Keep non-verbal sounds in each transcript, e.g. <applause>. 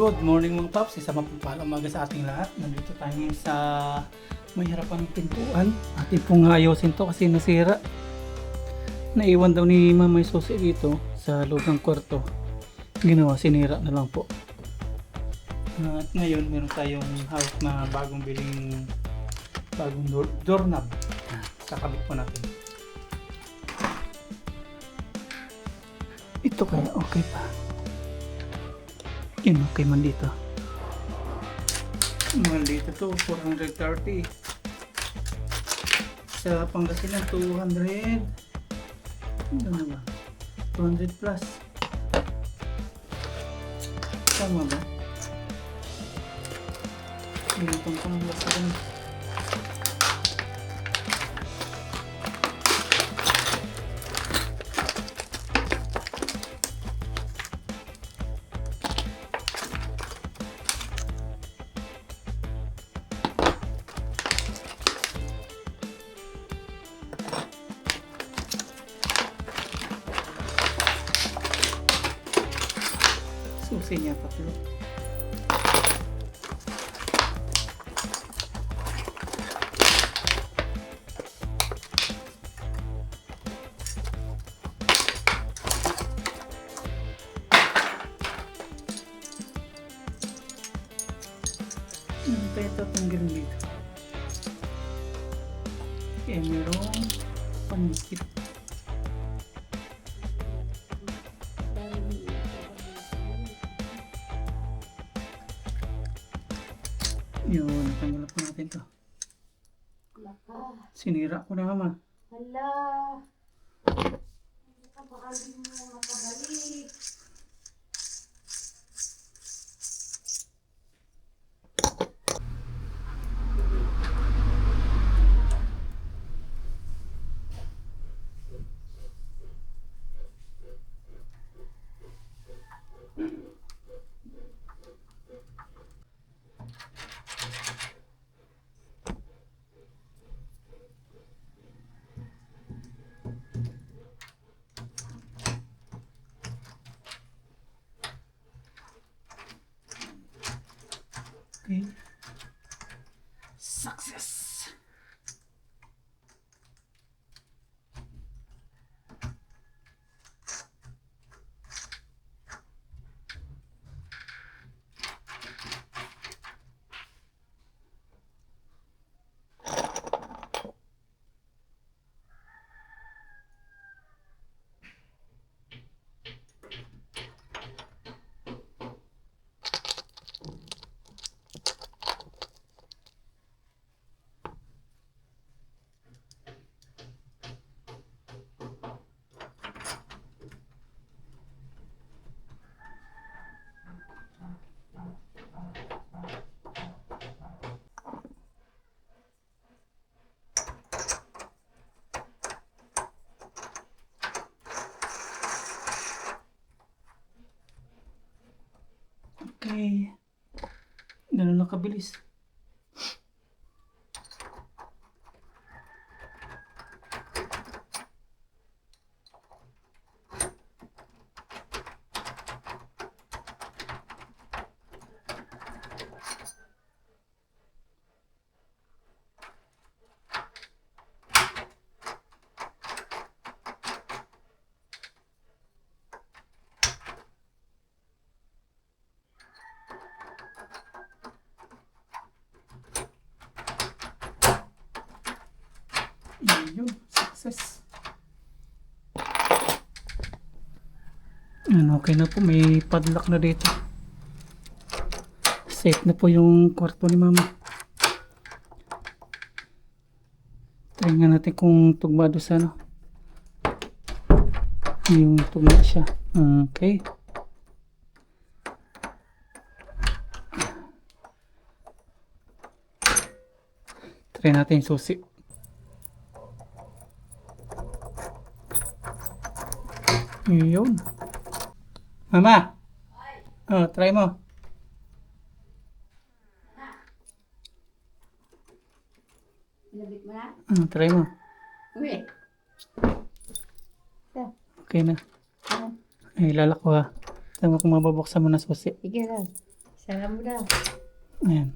Good morning mga paps, isa mapagpalang umaga sa ating lahat. Nandito tayo ngayon sa may harapan ng pintuan. Atin pong ayusin to kasi nasira. Naiwan daw ni Mama susi dito sa loob ng kwarto. Ginawa, sinira na lang po. At ngayon, meron tayong hawak na bagong biling bagong door, doorknob. Kakabit po natin. Ito kaya okay pa. Yun, okay man dito. Mahal dito to, 430. Sa Pangasinan, 200. Ano ba? 200 plus. Tama ba? Yun itong Pangasinan. Tatlo. Ano tatanggalin dito? Kaya merong panikit. Sinira ko na mama. hala. Kapakali mo makabalik. Okay. Success! Okay. Ganun lang kabilis. Yun, success. Ano, okay na po. May padlock na dito. Safe na po yung kwarto ni mama. Try nga natin kung tugmado sa ano. Yung tugma siya. Okay. Try natin susi. Yun. Mama. Oh, try mo. Nabit mo na? Oh, try mo. Uwi. Okay na. Ano? Ay, lalak ko ha. Tama kung mababuksan mo na susi. Sige lang. Sara mo daw. Ayan.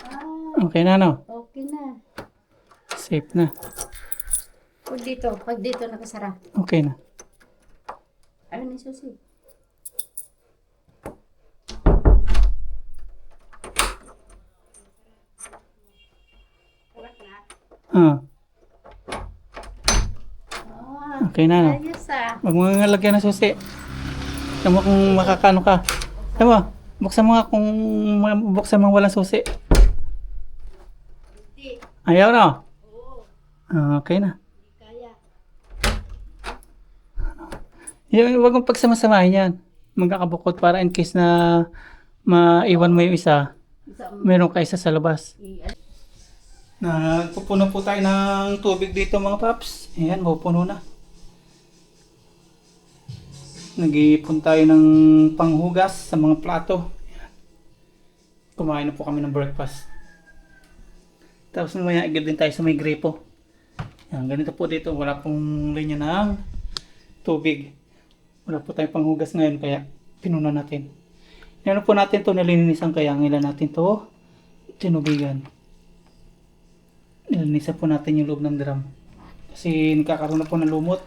Ah, Okay na, no? okay na. Safe na. Pag dito, pag dito nakasara. Okay na. Ano ni susi? Ah, Ah, okay na, no? ayos ah. Huwag mo nga lagyan ng susi. Tama kung makakano ka. Tama, buksan mo nga kung buksan mo walang susi. Ayaw na. Ah, okay na. kaya. Yung, huwag mong pagsamasamahin yan. Magkakabukod para in case na maiwan mo yung isa, meron ka isa sa labas. i- Nagpupuno po tayo ng tubig dito mga paps. Ayan, mapupuno na. Nag-iipon tayo ng panghugas sa mga plato. Ayan. Kumain na po kami ng breakfast. Tapos mamaya igil din tayo sa may gripo. Ayan, ganito po dito. Wala pong linya ng tubig. Wala po tayong panghugas ngayon kaya pinuna natin. Ano po natin to nilinisan kaya ang ilan natin to tinubigan nilinisan po natin yung loob ng drum. Kasi nagkakaroon na po ng lumot.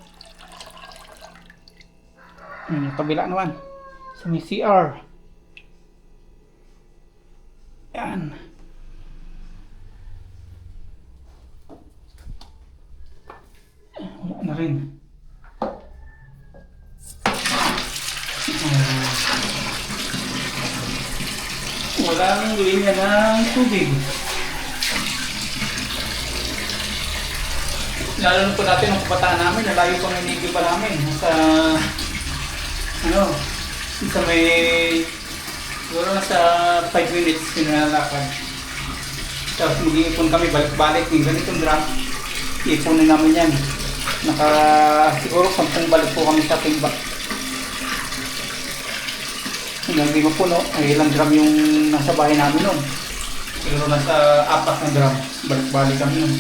Ayan, yung kabila naman. Sa may CR. Yan. Wala na rin. Ah. Walang linya ng tubig. lalo na po dati nung kabataan namin, nalayo pa ng nigyo pa namin. Sa, ano, sa may, siguro nasa 5 minutes pinalalakad. Tapos mag-iipon kami, balik-balik yung ganitong drum. Iipunin namin yan. Naka, siguro 10 balik po kami sa timba. Hanggang di mapuno, ay ilang drum yung nasa bahay namin nun. Siguro nasa apat na drum, balik-balik kami nun.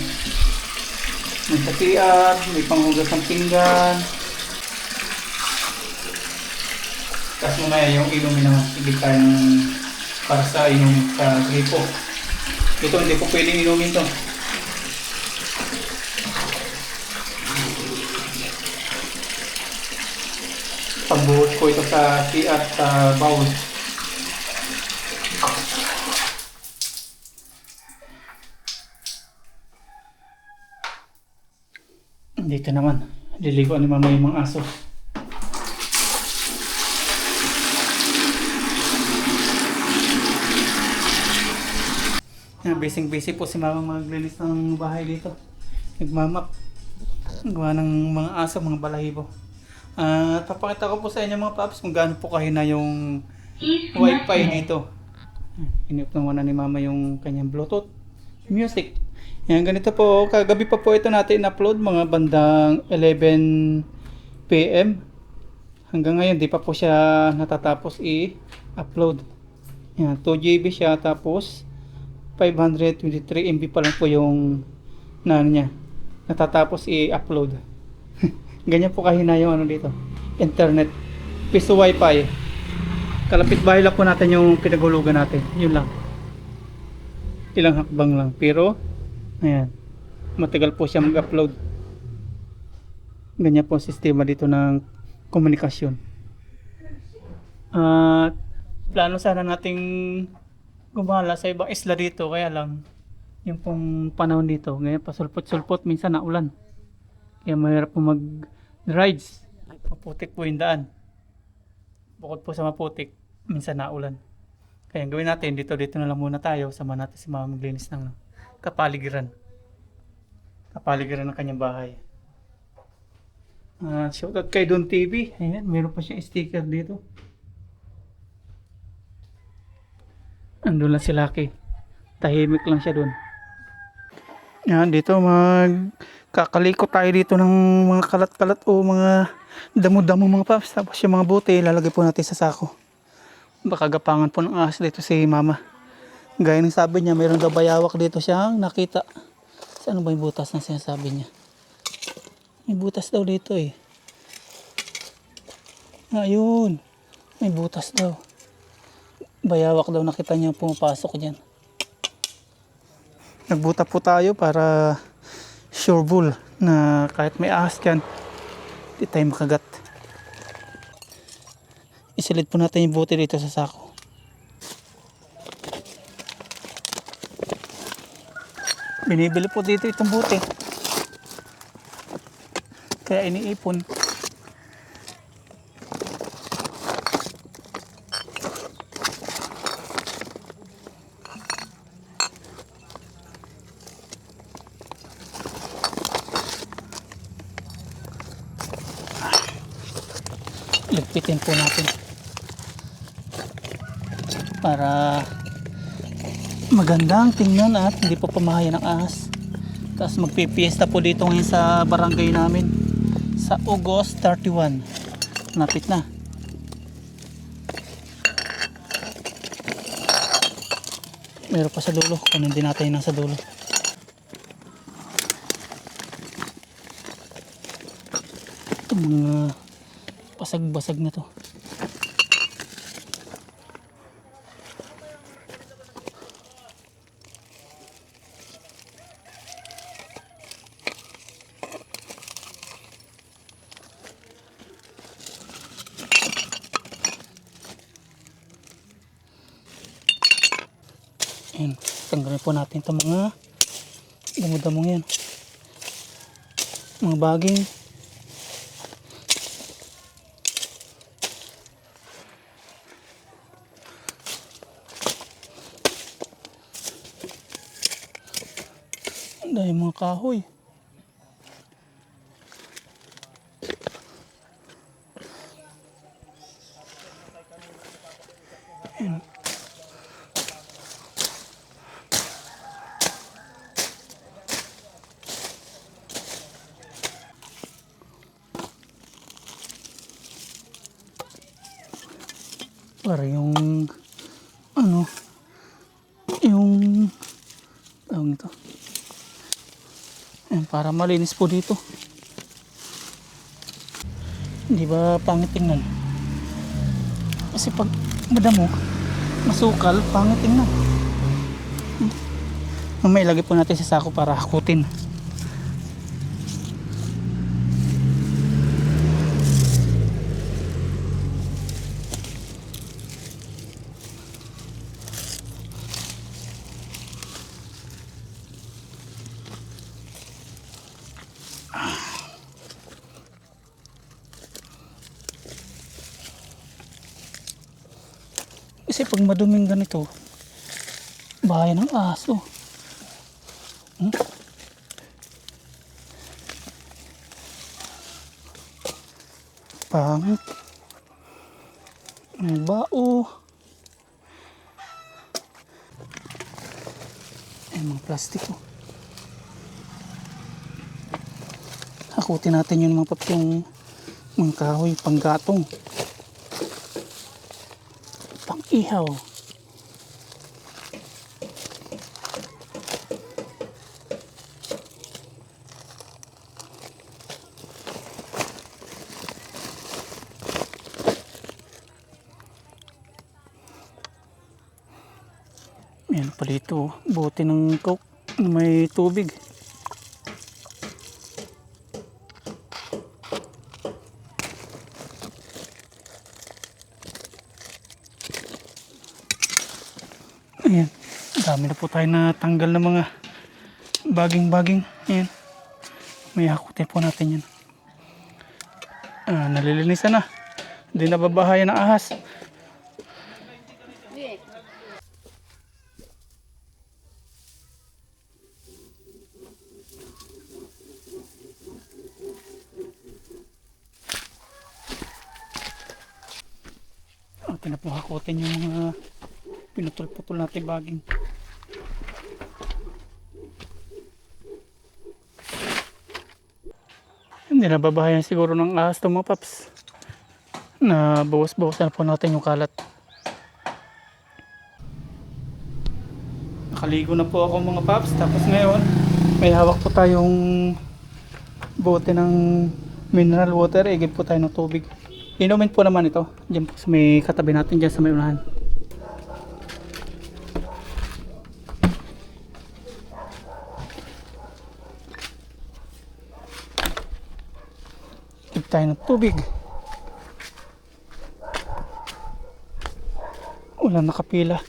May sakian, may panghugas ng pinggan. Tapos mamaya yung inumin naman, ibig tayo para sa inom sa gripo. Ito hindi ko pwedeng inumin to. Ko ito sa CR sa bowl. Dito naman, liligoan ni mama yung mga aso. Busy-busy po si mama maglinis ng bahay dito. Nagmamap. Gawa ng mga aso, mga balahibo. At papakita ko po sa inyo mga paps kung gaano po kahina yung wifi dito. Inip na muna ni mama yung kanyang bluetooth music. Yan, ganito po. Kagabi pa po ito natin upload mga bandang 11 PM. Hanggang ngayon, di pa po siya natatapos i-upload. Yan, 2 GB siya tapos 523 MB pa lang po yung na niya. Natatapos i-upload. <laughs> Ganyan po kahina yung ano dito. Internet. Piso wifi. Kalapit bahay lang po natin yung pinagulugan natin. Yun lang. Ilang hakbang lang. Pero, ayan. Matagal po siya mag-upload. Ganyan po sistema dito ng komunikasyon. At plano sana nating gumala sa ibang isla dito. Kaya lang, yung pong panahon dito, ngayon pasulpot-sulpot, minsan naulan. Kaya mahirap po mag-rides. Maputik po yung daan. Bukod po sa maputik, minsan naulan. Kaya gawin natin, dito dito na lang muna tayo. Sama natin si mama maglinis ng kapaligiran. Kapaligiran ng kanyang bahay. Ah, shoutout kay Don TV. Ayan, meron pa siyang sticker dito. Andun lang si Lucky. Tahimik lang siya doon. Yan, dito mag kakaliko tayo dito ng mga kalat-kalat o mga damo-damo mga paps. Tapos yung mga buti, lalagay po natin sa sako. Baka gapangan po ng ahas dito si mama. Gaya ng sabi niya, mayroon daw bayawak dito siyang nakita. Saan ba yung butas na sinasabi niya? May butas daw dito eh. Ayun. May butas daw. Bayawak daw nakita niya pumapasok dyan. Nagbuta po tayo para sure bull na kahit may ahas dyan, di tayo makagat. Isilid po natin yung buti dito sa sako. Binibili po dito itong buti. Kaya iniipon. Po natin. Para magandang tingnan at hindi po pamahaya ng ahas. Tapos magpipiesta po dito ngayon sa barangay namin sa August 31. Napit na. Meron pa sa dulo. Kunin din natin yung nasa dulo. Ito mga pasag-basag na to. Ayan, tanggalin po natin itong mga damo-damong yan. Mga baging. Dahil mga kahoy. Ayan. para yung ano yung tawag nito Ayan, para malinis po dito. Hindi ba pangit tingnan? Kasi pag madamo masukal pangit tingnan. Mamaya ilagay po natin sa sako para hakutin Kasi pag maduming ganito, bahay ng aso. Hmm? Pangit. Ang bao. Ay, mga plastiko. Hakutin natin yung mga papyong mga kahoy, panggatong pang ihaw. Yan pala ito, bote ng coke may tubig. Ayan. Dami na po tayo na tanggal ng mga baging-baging. Ayan. May hakutin po natin yan. Ah, nalilinisan na. Hindi na babahayan ng ahas. Atin na po hakutin yung mga pinutol-putol natin baging. Hindi na babahayan siguro ng ahas to mga paps. Na bawas-bawas na po natin yung kalat. Nakaligo na po ako mga paps. Tapos ngayon, may hawak po tayong bote ng mineral water. Igib po tayo ng tubig. Inumin po naman ito. Diyan po sa may katabi natin dyan sa may unahan. Tayo ng tubig. Wala nakapila.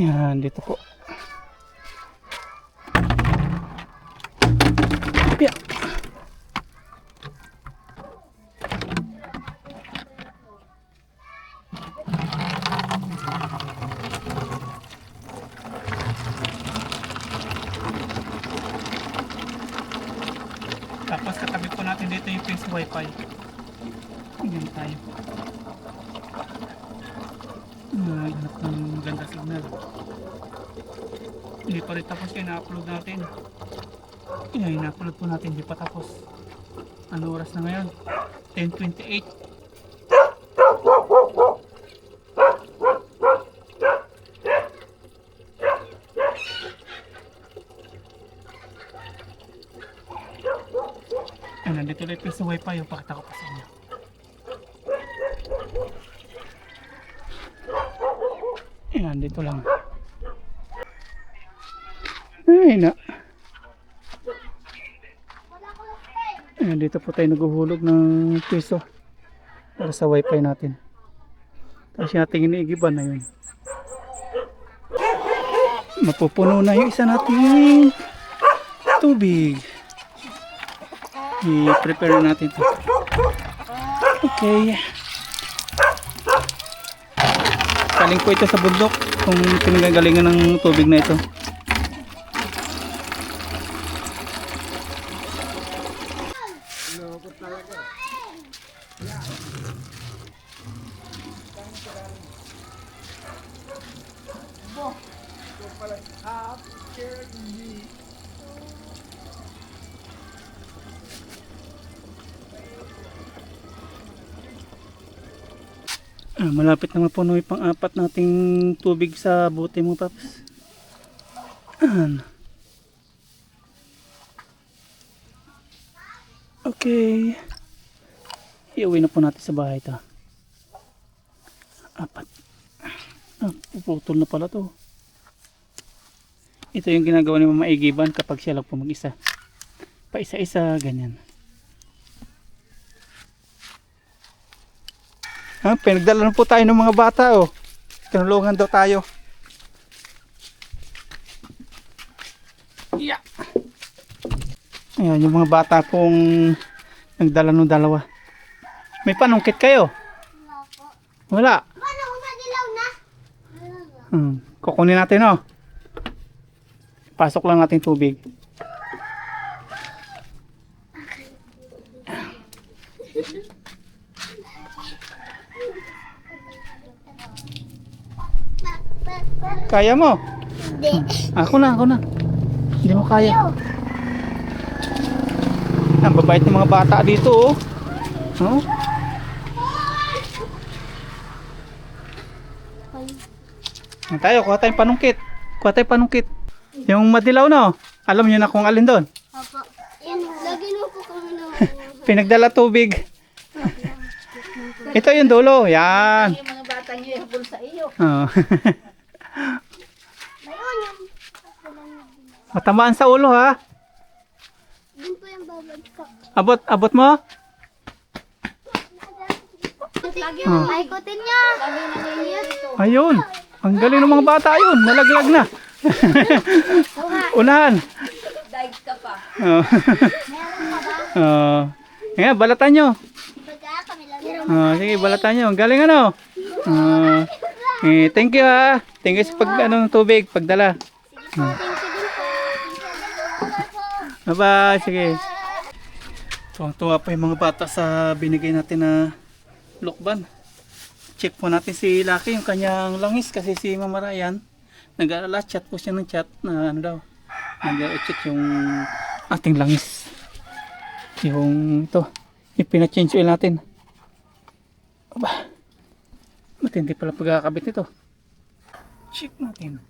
Yan, dito po. Yeah. Tapos katabi po natin dito yung fixed wifi. Yan tayo. Ah, hanap ng ganda signal. Hindi pa rin tapos yung na-upload natin. Yan, ina-upload po natin. Hindi pa tapos. Ano oras na ngayon? 10.28. Ay, nandito ulit yung sa wifi. Yung pakita ko pa sa inyo. Ayan, dito lang. Ay, na. Ayan, dito po tayo naghuhulog ng piso para sa wifi natin. Tapos yung ating iniigiban na yun. Mapupuno na yung isa nating tubig. I-prepare na natin to. Okay. Kaling po ito sa bundok kung pinagagalingan ng tubig na ito. Ah, malapit na mapuno yung pang-apat nating tubig sa bote mo, Paps. Ayan. Okay. Iuwi na po natin sa bahay ito. Apat. Ah, puputol na pala to. Ito yung ginagawa ni Mama Igiban kapag siya lang po mag-isa. Pa isa-isa, ganyan. Ha, pinagdala na po tayo ng mga bata oh. Tinulungan daw tayo. Yeah. Ayan, yung mga bata pong nagdala ng dalawa. May panungkit kayo? Wala. Na? Hmm. Kukunin natin oh. Pasok lang natin tubig. Kaya mo? Hindi. Ako na, ako na. Hindi mo kaya. Ang babait ng mga bata dito oh. Oh. Ano tayo, kuha tayong panungkit. Kuha tayong panungkit. Yung madilaw no? Alam niyo na kung alin doon. Opo. Yan, lagi na po kami na. <laughs> Pinagdala tubig. Ito yung dulo. Yan. Yung mga bata nyo yung habol sa iyo. Oh. <laughs> Ayun, yung... Matamaan sa ulo ha. Doon po yung babagsak. Abot, abot mo? Lagi Oh. niya. Lagi na ngayon dito. Ayun. Ang galing ng mga bata yun. Nalaglag na. <laughs> Unahan. Daig ka pa. Oh. Meron pa ba? oh. Ngayon, balatan nyo. Oh, sige, balatan nyo. Ang galing ano. Oh. Eh, thank you ha. Thank you sa pag, ano, ng tubig, pagdala. Thank you. Bye-bye. Sige. Tuwang-tuwa pa yung mga bata sa binigay natin na lukban. Check po natin si Lucky yung kanyang langis kasi si Mama Ryan nag-aalala chat po siya ng chat na ano daw nag-check yung ating langis yung ito ipina-change oil natin aba matindi pala pagkakabit nito check natin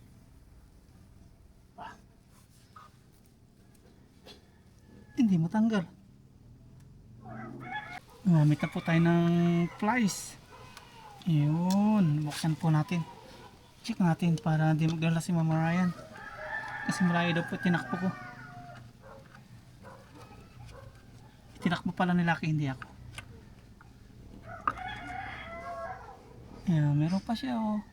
Hindi matanggal. Gumamit na po tayo ng flies. Yun. Buksan po natin. Check natin para hindi magdala si Mama Ryan. Kasi malayo daw po tinakbo ko. Tinakbo pala ni Lucky, hindi ako. Ayan, meron pa siya oh.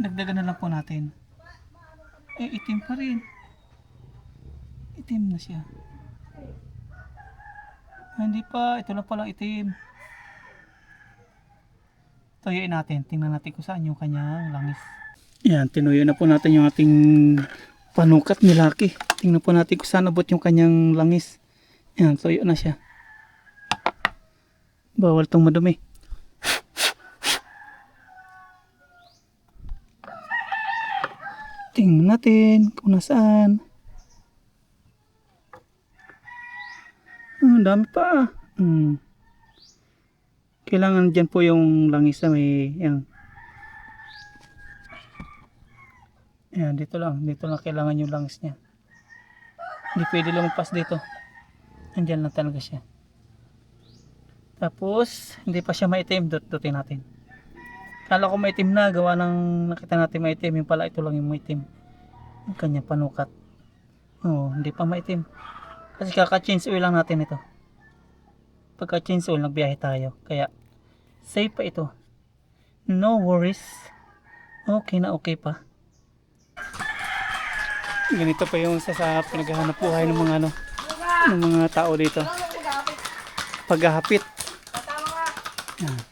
Dagdagan na lang po natin. Eh, itim pa rin. Itim na siya. Ah, hindi pa, ito lang palang itim. Tuyuin natin, tingnan natin kung saan yung kanyang langis. Yan, tinuyo na po natin yung ating panukat ni Lucky. Tingnan po natin kung saan abot yung kanyang langis. Yan, tuyo na siya. Bawal tong madumi. Tingnan natin kung nasaan. Ah, Ang dami pa. Hmm. Kailangan dyan po yung langis na may yan. Yan, dito lang. Dito lang kailangan yung langis niya. Hindi pwede lumagpas dito. Andyan lang talaga siya. Tapos, hindi pa siya maitim. Dot-dotin natin. Kala ko maitim na. Gawa ng nakita natin maitim. Yung pala ito lang yung maitim. Yung kanya panukat. Oo, hindi pa maitim. Kasi kaka-change oil lang natin ito. Pagka change oil, nagbiyahe tayo. Kaya, safe pa ito. No worries. Okay na okay pa. Ganito pa yung sa, sa pinaghahanap buhay ng mga ano, ng mga tao dito. Paghahapit. Yan.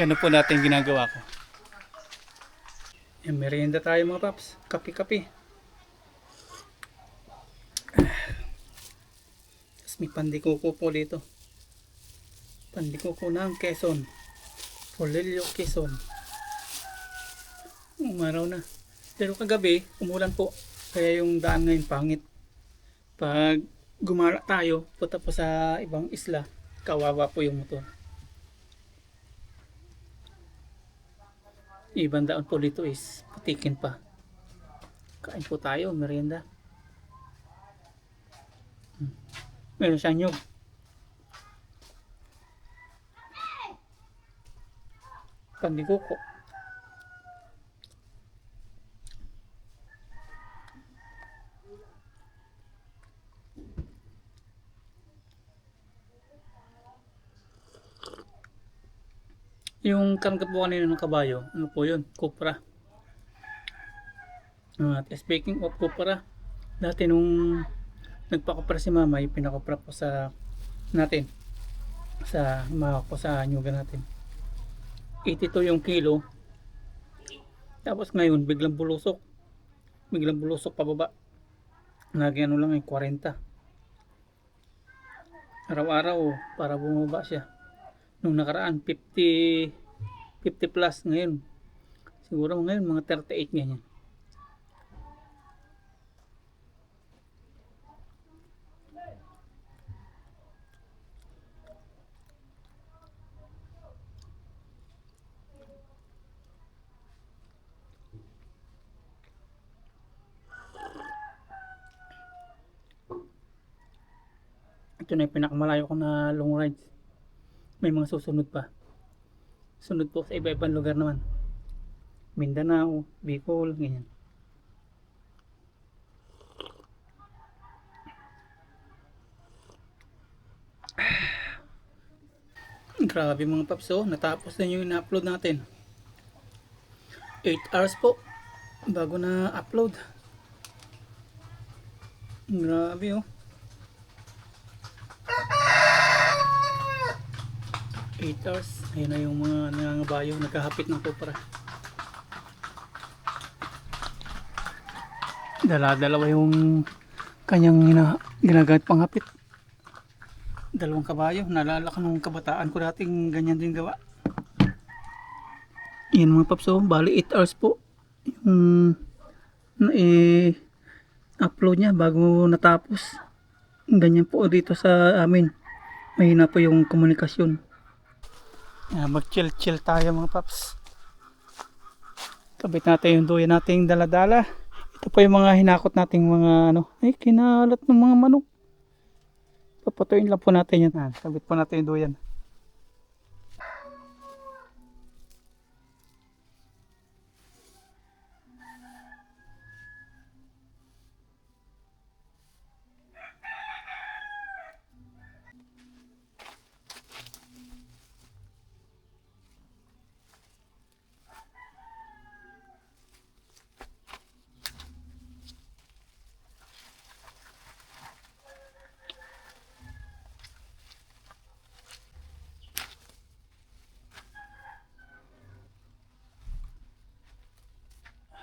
Ganun po natin ginagawa ko. Yan, merienda tayo mga paps. Kapi-kapi. Tapos may pandikuko po dito. Pandikuko ng Quezon. Polillo Quezon. Umaraw na. Pero kagabi, umulan po. Kaya yung daan ngayon pangit. Pag gumala tayo, punta po sa ibang isla, kawawa po yung motor. Ibang daan po dito is patikin pa. Kain po tayo, merienda. Hmm. Meron siyang nyug. Pandikuko. Yung karangkat po kanina ng kabayo, ano po yun? Cupra. At speaking of Cupra, dati nung nagpakupra si mama, yung pinakupra po sa natin. Sa mga ko sa nyuga natin. 82 yung kilo. Tapos ngayon, biglang bulusok. Biglang bulusok pababa. Naging ano lang yung 40. Araw-araw, para bumaba siya nung nakaraan 50 50 plus ngayon. Siguro ngayon mga 38 ganyan. Ito na yung pinakamalayo ko na long rides may mga susunod pa. Sunod po sa iba-ibang lugar naman. Mindanao, Bicol, ganyan. <sighs> Grabe mga paps, oh. Natapos na yung na-upload natin. 8 hours po bago na upload. Grabe, oh. 8 hours. Ayun na yung mga nangangabayo, nagkahapit ng kupra. Dala-dalawa yung kanyang gina, ginagamit pang hapit. Dalawang kabayo. Nalala ko nung kabataan ko dating ganyan din gawa. Yan mga paps, oh. Bali 8 hours po. Yung na eh, upload niya bago natapos. Ganyan po dito sa amin. Mahina po yung komunikasyon. Yan, mag-chill-chill tayo mga paps. Kabit natin yung duyan nating daladala. Ito pa yung mga hinakot nating mga ano. Ay, kinalat ng mga manok. Papatuin lang po natin yan. Yan, kabit po natin yung duyan.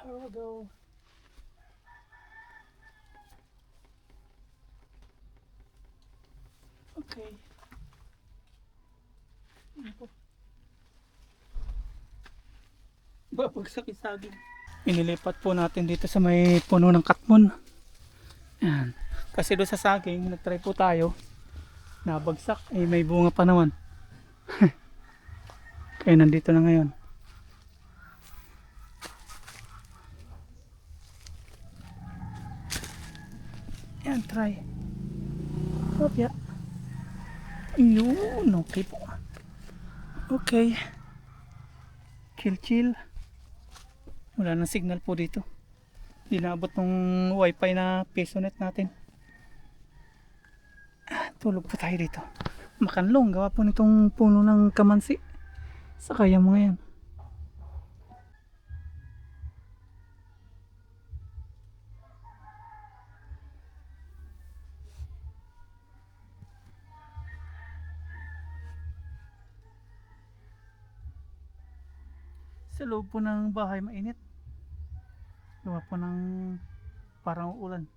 Here we go. Okay. Ano po? Babagsak yung saging. Inilipat po natin dito sa may puno ng katmon. Yan. Kasi doon sa saging, nagtry po tayo. Nabagsak. Eh, may bunga pa naman. <laughs> Kaya nandito na ngayon. Yan, try. Kopya. Yun, okay po. Okay. Chill, chill. Wala nang signal po dito. Hindi naabot ng wifi na peso net natin. Ah, Tulog po tayo dito. Makanlong, gawa po nitong puno ng kamansi. Sa kaya mga yan. Loob po ng bahay mainit. Gawa po ng parang ulan.